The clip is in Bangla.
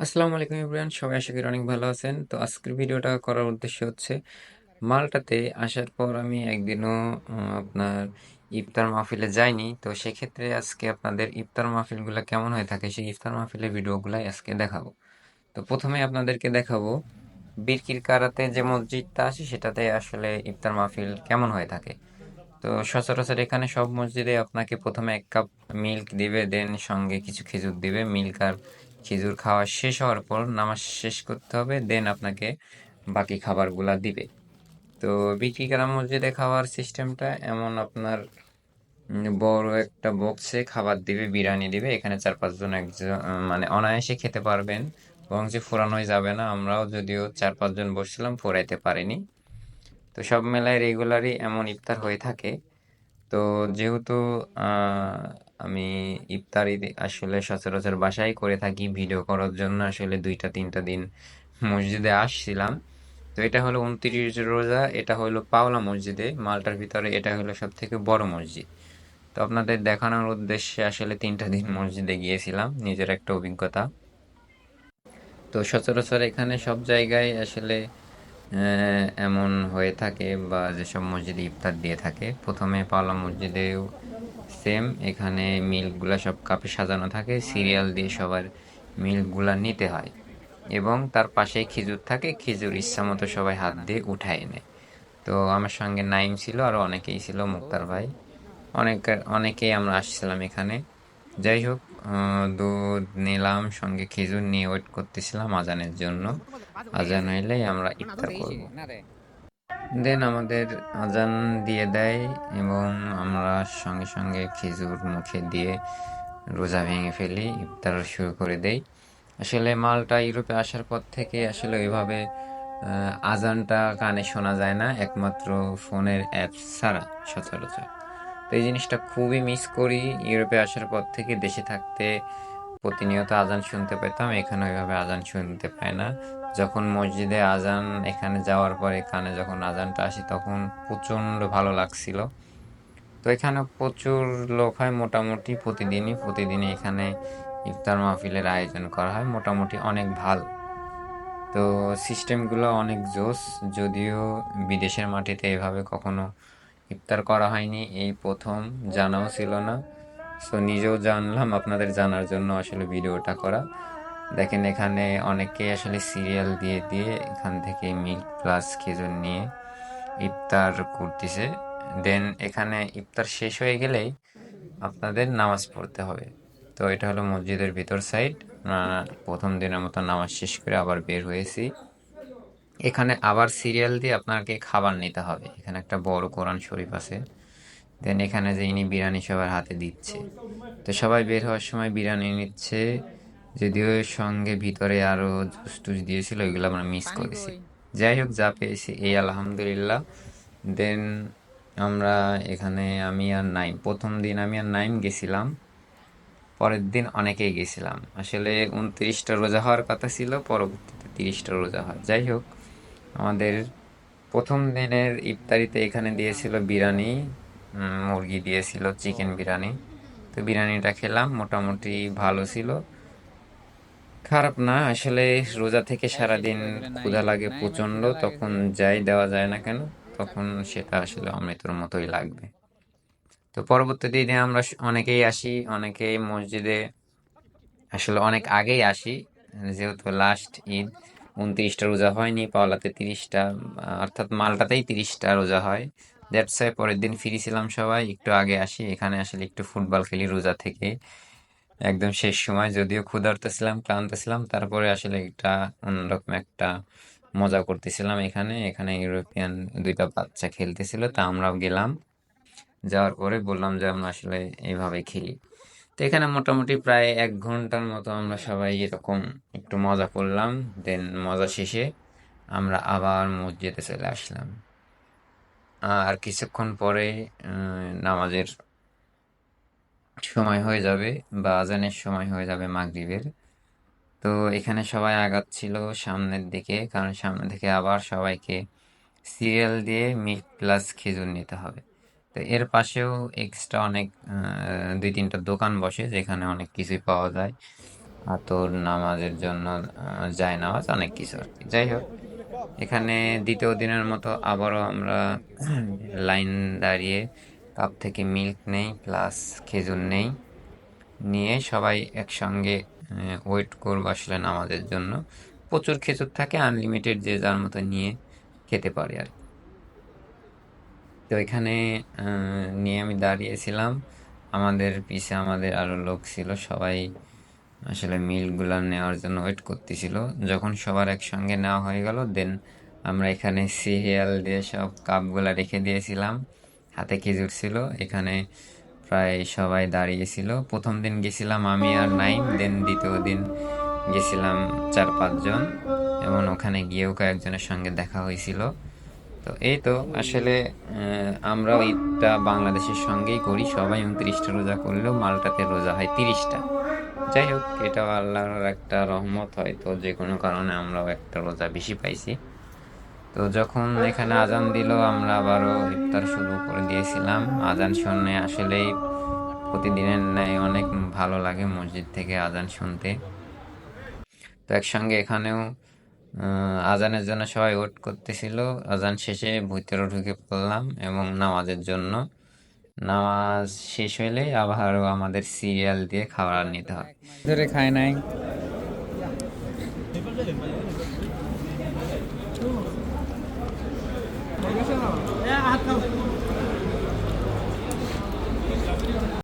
আসসালামু আলাইকুম ইব্রাহিম, সবাই আশা করি অনেক ভালো আছেন। তো আজকের ভিডিওটা করার উদ্দেশ্য হচ্ছে, মালটাতে আসার পর আমি একদিনও আপনার ইফতার মাহফিলে যাইনি। তো সেক্ষেত্রে আজকে আপনাদের ইফতার মাহফিলগুলো কেমন হয়ে থাকে সেই ইফতার মাহফিলের ভিডিওগুলাই আজকে দেখাবো। তো প্রথমে আপনাদেরকে দেখাবো, বিরকির কারাতে যে মসজিদটা আছে সেটাতে আসলে ইফতার মাহফিল কেমন হয়ে থাকে। তো সচরাচর এখানে সব মসজিদে আপনাকে প্রথমে এক কাপ মিল্ক দিবে, দেন সঙ্গে কিছু খেজুর দিবে। মিল্ক আর খেজুর খাওয়া শেষ হওয়ার পর নামাজ শেষ করতে হবে দেন আপনাকে বাকি খাবারগুলা দিবে। তো বিক্রি করা মসজিদে খাওয়ার সিস্টেমটা এমন, আপনার বড় একটা বক্সে খাবার দিবে, বিরিয়ানি দিবে, এখানে চার পাঁচজন একজন মানে অনায়াসে খেতে পারবেন এবং যে ফোরানোই যাবে না, আমরাও যদিও চার পাঁচজন বসছিলাম, ফোরাইতে পারিনি। তো সব মেলায় রেগুলারই এমন ইফতার হয়ে থাকে। তো যেহেতু আমি ইফতারি আসলে সচরাচর বাসায় করে থাকি ভিডিও করার জন্য আসলে দুইটা, তিনটা দিন মসজিদে আসছিলাম। তো এটা হলো উনত্রিশ রোজা, এটা হলো পাওলা মসজিদে, মালটার ভিতরে এটা হলো সব থেকে বড় মসজিদ। তো আপনাদের দেখানোর উদ্দেশ্যে আসলে তিনটা দিন মসজিদে গিয়েছিলাম, নিজের একটা অভিজ্ঞতা। তো সচরাচর এখানে সব জায়গায় আসলে এমন হয়ে থাকে বা যেসব মসজিদে ইফতার দিয়ে থাকে। প্রথমে পাওলা মসজিদেও সেম এখানে মিল্কগুলা সব কাপে সাজানো থাকে, সিরিয়াল দিয়ে সবার মিল্কগুলা নিতে হয়। এবং তার পাশে খেজুর থাকে, খেজুর ইচ্ছা মতো সবাই হাত দিয়ে উঠায় এনে। তো আমার সঙ্গে নাইম ছিল, আর অনেকেই ছিল, মুক্তার ভাই। অনেক, অনেকেই আমরা আসছিলাম এখানে। যাই হোক দুধ নিলাম সঙ্গে খেজুর নিয়ে ওয়েট করতেছিলাম আজানের জন্য। আজান হইলেই আমরা ইফতার করব। দেন আমাদের আজান দিয়ে দেয় এবং আমরা সঙ্গে সঙ্গে খেজুর মুখে দিয়ে রোজা ভেঙে ফেলি ইফতার শুরু করে দেই। আসলে মালটা ইউরোপে আসার পর থেকে আসলে ওইভাবে আজানটা কানে শোনা যায় না একমাত্র ফোনের অ্যাপ ছাড়া সচরাচর। তো এই জিনিসটা খুবই মিস করি। ইউরোপে আসার পর থেকে দেশে থাকতে প্রতিনিয়ত আজান শুনতে পেতাম এখানে ওইভাবে আজান শুনতে পায় না। যখন মসজিদে আজান, এখানে যাওয়ার পরে কানে যখন আজানটা আসে তখন প্রচণ্ড ভালো লাগছিল। তো এখানে প্রচুর লোক হয়, মোটামুটি প্রতিদিনই প্রতিদিনই এখানে ইফতার মাহফিলের আয়োজন করা হয়, মোটামুটি অনেক ভালো। তো সিস্টেমগুলো অনেক জোস, যদিও বিদেশের মাটিতে এভাবে কখনো ইফতার করা হয়নি, এই প্রথম জানাও ছিল না। সো নিজেও জানলাম আপনাদের জানার জন্য আসলে ভিডিওটা করা। দেখেন এখানে অনেকে আসলে সিরিয়াল দিয়ে দিয়ে এখান থেকে মিল্ক প্লাস খেজুর নিয়ে ইফতার করতেছে। দেন এখানে ইফতার শেষ হয়ে গেলেই আপনাদের নামাজ পড়তে হবে। তো এটা হলো মসজিদের ভিতর সাইড প্রথম দিনের মতো নামাজ শেষ করে আবার বের হয়েছি। এখানে আবার সিরিয়াল দিয়ে আপনাকে খাবার নিতে হবে। এখানে একটা বড় কোরআন শরীফ আছে। দেন এখানে যে ইনি বিরিয়ানি সবার হাতে দিচ্ছে। তো সবাই বের হওয়ার সময় বিরিয়ানি নিচ্ছে। যদিও এর সঙ্গে ভিতরে আরও জুস টুস দিয়েছিল ওইগুলো আমরা মিস করেছি। যাই হোক যা পেয়েছি এই আলহামদুলিল্লাহ। দেন আমরা এখানে আমি আর নাইম প্রথম দিন আমি আর নাইম গেছিলাম। পরের দিন অনেকেই গেছিলাম। আসলে উনত্রিশটা রোজা হওয়ার কথা ছিল পরবর্তীতে তিরিশটা রোজা হয়। যাই হোক আমাদের প্রথম দিনের ইফতারিতে এখানে দিয়েছিল বিরিয়ানি মুরগি দিয়েছিল, চিকেন বিরিয়ানি। তো বিরিয়ানিটা খেলাম, মোটামুটি ভালো ছিল। খারাপ না, আসলে রোজা থেকে সারাদিন ক্ষুধা লাগে প্রচণ্ড তখন যাই দেওয়া যায় না কেন, তখন সেটা আসলে অমৃতর মতোই লাগবে। তো পরবর্তী দিনে আমরা অনেকেই আসি, অনেকেই মসজিদে, আসলে অনেক আগেই আসি, যেহেতু লাস্ট ঈদ। উনত্রিশটা রোজা হয়নি, পাওলাতে তিরিশটা, অর্থাৎ মালটাতেই তিরিশটা রোজা হয়। দ্যাটস পরের দিন ফিরেছিলাম সবাই, একটু আগে আসি, এখানে আসলে একটু ফুটবল খেলি রোজা থেকে। একদম শেষ সময়, যদিও ক্ষুধার্ত ছিলাম, ক্লান্ত ছিলাম, তারপরে আসলে একটা অন্যরকম একটা মজা করতেছিলাম এখানে। এখানে ইউরোপিয়ান দুইটা বাচ্চা খেলতেছিল, তা আমরাও গেলাম। যাওয়ার পরে বললাম যে আমরা আসলে এইভাবে খেলি। তো এখানে মোটামুটি প্রায় এক ঘণ্টার মতো আমরা সবাই এরকম একটু মজা করলাম। দেন মজা শেষে আমরা আবার মসজিদে চলে আসলাম। আর কিছুক্ষণ পরে নামাজের সময় হয়ে যাবে বা আজানের সময় হয়ে যাবে মাগরিবের। তো এখানে সবাই আগাচ্ছিল সামনের দিকে, কারণ সামনে থেকে আবার সবাইকে সিরিয়াল দিয়ে মিল্ক প্লাস খেজুর নিতে হবে। তো এর পাশেও এক্সট্রা অনেক দুই তিনটা দোকান বসে যেখানে অনেক কিছুই পাওয়া যায়। আতর নামাজের জন্য যায় নামাজ অনেক কিছু আর কি। যাই হোক, এখানে দ্বিতীয় দিনের মতো আবারও আমরা লাইন দাঁড়িয়ে কাপ থেকে মিল্ক নেই প্লাস খেজুর নেই, নিয়ে সবাই একসঙ্গে ওয়েট করব আসলে নামাজের জন্য। প্রচুর খেজুর থাকে আনলিমিটেড যে যার মতো নিয়ে খেতে পারে আর কি। তো এখানে নিয়ে আমি দাঁড়িয়েছিলাম। আমাদের পিছে আমাদের আরও লোক ছিল, সবাই আসলে মিলগুলো নেওয়ার জন্য ওয়েট করতেছিল। যখন সবার একসঙ্গে নেওয়া হয়ে গেল দেন আমরা এখানে সিরিয়াল দিয়ে সব কাপগুলা রেখে দিয়েছিলাম। হাতে খেজুর ছিল, এখানে প্রায় সবাই দাঁড়িয়েছিল। প্রথম দিন গেছিলাম আমি আর নাইম দেন দ্বিতীয় দিন গেছিলাম চার পাঁচজন। এবং ওখানে গিয়েও কয়েকজনের সঙ্গে দেখা হয়েছিল। তো এই তো আসলে আমরাও ঈদটা বাংলাদেশের সঙ্গেই করি। সবাই উনত্রিশটা রোজা করলেও মালটাতে রোজা হয় তিরিশটা। যাই হোক, এটাও আল্লাহর একটা রহমত হয়তো যে কোনো কারণে আমরাও একটা রোজা বেশি পাইছি। তো যখন এখানে আজান দিল, আমরা আবারও ইফতার শুরু করে দিয়েছিলাম। আজান শুনে আসলেই প্রতিদিনের ন্যায় অনেক ভালো লাগে মসজিদ থেকে আজান শুনতে। তো একসঙ্গে এখানেও আজানের জন্য সবাই ওয়েট করতেছিল। আজান শেষে ভিতরে ঢুকে পড়লাম এবং নামাজের জন্য। নামাজ শেষ হইলে আবার আমাদের সিরিয়াল দিয়ে খাবার নিতে হয় ধরে খায় নাই। হাত